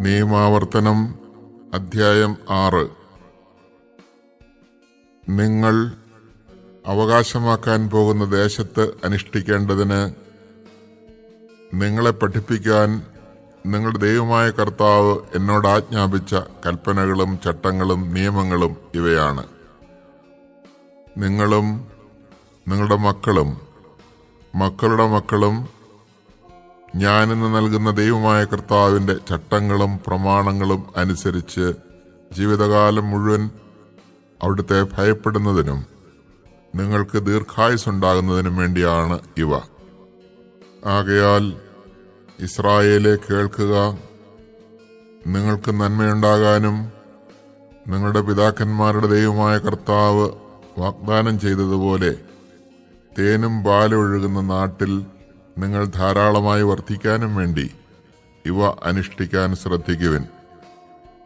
നിയമാവർത്തനം അധ്യായം ആറ്. നിങ്ങൾ അവകാശമാക്കാൻ പോകുന്ന ദേശത്ത് അനുഷ്ഠിക്കേണ്ടതിന് നിങ്ങളെ പഠിപ്പിക്കാൻ നിങ്ങളുടെ ദൈവമായ കർത്താവ് എന്നോട് ആജ്ഞാപിച്ച കൽപ്പനകളും ചട്ടങ്ങളും നിയമങ്ങളും ഇവയാണ്. നിങ്ങളും നിങ്ങളുടെ മക്കളും മക്കളുടെ മക്കളും ഞാനിന്ന് നൽകുന്ന ദൈവമായ കർത്താവിന്റെ ചട്ടങ്ങളും പ്രമാണങ്ങളും അനുസരിച്ച് ജീവിതകാലം മുഴുവൻ അവിടുത്തെ ഭയപ്പെടുന്നതിനും നിങ്ങൾക്ക് ദീർഘായുസുണ്ടാകുന്നതിനും വേണ്ടിയാണ് ഇവ. ആകയാൽ ഇസ്രായേലെ കേൾക്കുക നിങ്ങൾക്ക് നന്മയുണ്ടാകാനും നിങ്ങളുടെ പിതാക്കന്മാരുടെ ദൈവമായ കർത്താവ് വാഗ്ദാനം ചെയ്തതുപോലെ തേനും പാലൊഴുകുന്ന നാട്ടിൽ നിങ്ങൾ ധാരാളമായി വർദ്ധിക്കാനും വേണ്ടി ഇവ അനുഷ്ഠിക്കാൻ ശ്രദ്ധിക്കുവിൻ.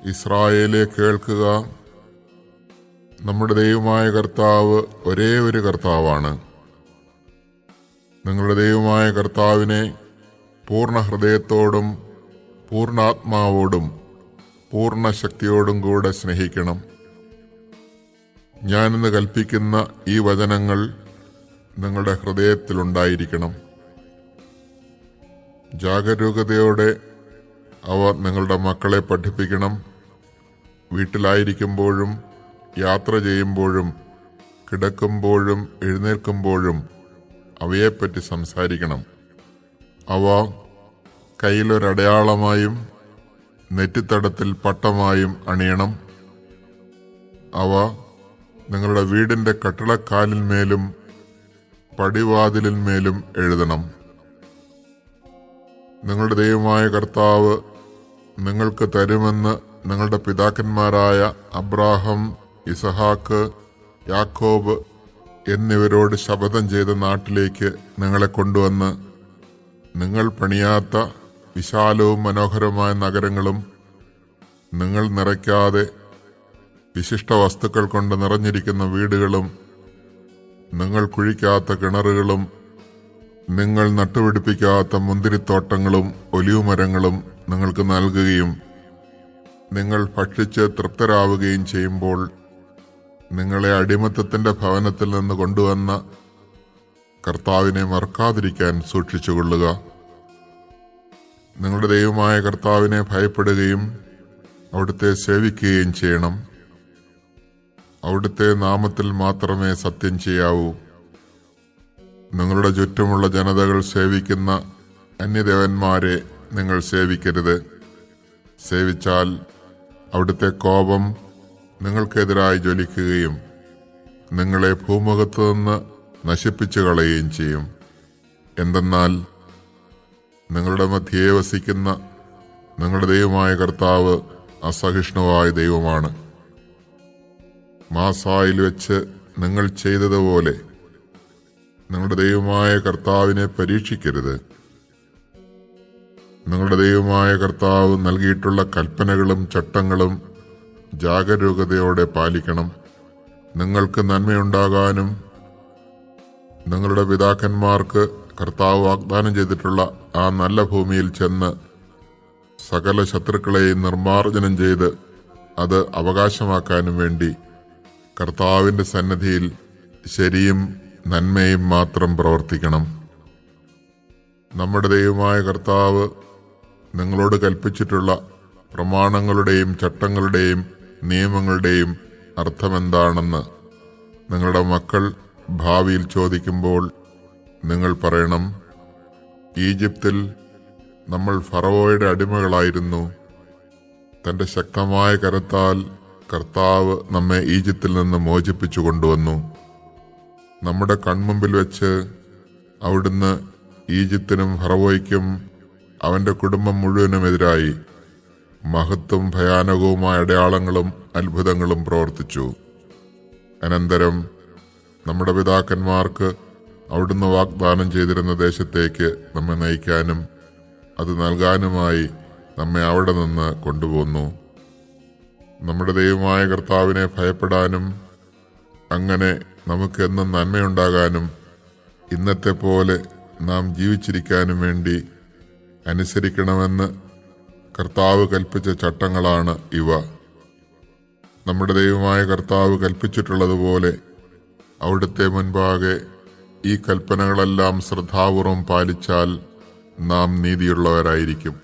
ഇസ്രായേലെ കേൾക്കുക നമ്മുടെ ദൈവമായ കർത്താവ് ഒരേ ഒരു കർത്താവാണ്. നിങ്ങളുടെ ദൈവമായ കർത്താവിനെ പൂർണ ഹൃദയത്തോടും പൂർണാത്മാവോടും പൂർണ ശക്തിയോടും കൂടെ സ്നേഹിക്കണം. ഞാനിന്ന് കൽപ്പിക്കുന്ന ഈ വചനങ്ങൾ നിങ്ങളുടെ ഹൃദയത്തിലുണ്ടായിരിക്കണം. ജാഗരൂകതയോടെ അവ നിങ്ങളുടെ മക്കളെ പഠിപ്പിക്കണം. വീട്ടിലായിരിക്കുമ്പോഴും യാത്ര ചെയ്യുമ്പോഴും കിടക്കുമ്പോഴും എഴുന്നേൽക്കുമ്പോഴും അവയെപ്പറ്റി സംസാരിക്കണം. അവ കയ്യിലൊരടയാളമായും നെറ്റിത്തടത്തിൽ പട്ടമായും അണിയണം. അവ നിങ്ങളുടെ വീടിന്റെ കട്ടിളക്കാലിന്മേലും പടിവാതിലിന്മേലും എഴുതണം. നിങ്ങളുടെ ദൈവമായ കർത്താവ് നിങ്ങൾക്ക് തരുമെന്ന് നിങ്ങളുടെ പിതാക്കന്മാരായ അബ്രാഹം ഇസഹാക്ക് യാക്കോബ് എന്നിവരോട് ശപഥം ചെയ്ത നാട്ടിലേക്ക് നിങ്ങളെ കൊണ്ടുവന്ന് നിങ്ങൾ പണിയാത്ത വിശാലവും മനോഹരമായ നഗരങ്ങളും നിങ്ങൾ നിറയ്ക്കാതെ വിശിഷ്ട വസ്തുക്കൾ കൊണ്ട് നിറഞ്ഞിരിക്കുന്ന വീടുകളും നിങ്ങൾ കുഴിക്കാത്ത കിണറുകളും നിങ്ങൾ നട്ടുപിടിപ്പിക്കാത്ത മുന്തിരിത്തോട്ടങ്ങളും ഒലിവുമരങ്ങളും നിങ്ങൾക്ക് നൽകുകയും നിങ്ങൾ ഭക്ഷിച്ച് തൃപ്തരാവുകയും ചെയ്യുമ്പോൾ നിങ്ങളെ അടിമത്തത്തിന്റെ ഭവനത്തിൽ നിന്ന് കൊണ്ടുവന്ന കർത്താവിനെ മറക്കാതിരിക്കാൻ സൂക്ഷിച്ചുകൊള്ളുക. നിങ്ങളുടെ ദൈവമായ കർത്താവിനെ ഭയപ്പെടുകയും അവിടുത്തെ സേവിക്കുകയും ചെയ്യണം. അവിടുത്തെ നാമത്തിൽ മാത്രമേ സത്യം ചെയ്യാവൂ. നിങ്ങളുടെ ചുറ്റുമുള്ള ജനതകൾ സേവിക്കുന്ന അന്യദേവന്മാരെ നിങ്ങൾ സേവിക്കരുത്. സേവിച്ചാൽ അവിടുത്തെ കോപം നിങ്ങൾക്കെതിരായി ജ്വലിക്കുകയും നിങ്ങളെ ഭൂമുഖത്തു നിന്ന് നശിപ്പിച്ചു കളയുകയും ചെയ്യും. എന്തെന്നാൽ നിങ്ങളുടെ മധ്യേ വസിക്കുന്ന നിങ്ങളുടെ ദൈവമായ കർത്താവ് അസഹിഷ്ണുവായ ദൈവമാണ്. മാസായിൽ വെച്ച് നിങ്ങൾ ചെയ്തതുപോലെ നിങ്ങളുടെ ദൈവമായ കർത്താവിനെ പരീക്ഷിക്കരുത്. നിങ്ങളുടെ ദൈവമായ കർത്താവ് നൽകിയിട്ടുള്ള കൽപ്പനകളും ചട്ടങ്ങളും ജാഗരൂകതയോടെ പാലിക്കണം. നിങ്ങൾക്ക് നന്മയുണ്ടാകാനും നിങ്ങളുടെ പിതാക്കന്മാർക്ക് കർത്താവ് വാഗ്ദാനം ചെയ്തിട്ടുള്ള ആ നല്ല ഭൂമിയിൽ ചെന്ന് സകല ശത്രുക്കളെയും നിർമ്മാർജനം ചെയ്ത് അത് അവകാശമാക്കാനും വേണ്ടി കർത്താവിന്റെ സന്നദ്ധിയിൽ ശരിയും നന്മയും മാത്രം പ്രവർത്തിക്കണം. നമ്മുടെ ദൈവമായ കർത്താവ് നിങ്ങളോട് കൽപ്പിച്ചിട്ടുള്ള പ്രമാണങ്ങളുടെയും ചട്ടങ്ങളുടെയും നിയമങ്ങളുടെയും അർത്ഥമെന്താണെന്ന് നിങ്ങളുടെ മക്കൾ ഭാവിയിൽ ചോദിക്കുമ്പോൾ നിങ്ങൾ പറയണം ഈജിപ്തിൽ നമ്മൾ ഫറവോയുടെ അടിമകളായിരുന്നു. തന്റെ ശക്തമായ കരത്താൽ കർത്താവ് നമ്മെ ഈജിപ്തിൽ നിന്ന് മോചിപ്പിച്ചു കൊണ്ടുവന്നു. നമ്മുടെ കൺമുമ്പിൽ വെച്ച് അവിടുന്ന് ഈജിപ്തിനും ഹറവോയ്ക്കും അവന്റെ കുടുംബം മുഴുവനുമെതിരായി മഹത്വം ഭയാനകവുമായ അടയാളങ്ങളും അത്ഭുതങ്ങളും പ്രവർത്തിച്ചു. അനന്തരം നമ്മുടെ പിതാക്കന്മാർക്ക് അവിടുന്ന് വാഗ്ദാനം ചെയ്തിരുന്ന ദേശത്തേക്ക് നമ്മെ നയിക്കാനും അത് നൽകാനുമായി നമ്മെ അവിടെ നിന്ന് കൊണ്ടുപോന്നു. നമ്മുടെ ദൈവമായ കർത്താവിനെ ഭയപ്പെടാനും അങ്ങനെ നമുക്ക് എന്നും നന്മയുണ്ടാകാനും ഇന്നത്തെ പോലെ നാം ജീവിച്ചിരിക്കാനും വേണ്ടി അനുസരിക്കണമെന്ന് കർത്താവ് കൽപ്പിച്ച ചട്ടങ്ങളാണ് ഇവ. നമ്മുടെ ദൈവമായ കർത്താവ് കൽപ്പിച്ചിട്ടുള്ളതുപോലെ അവിടുത്തെ മുൻപാകെ ഈ കൽപ്പനകളെല്ലാം ശ്രദ്ധാപൂർവം പാലിച്ചാൽ നാം നീതിയുള്ളവരായിരിക്കും.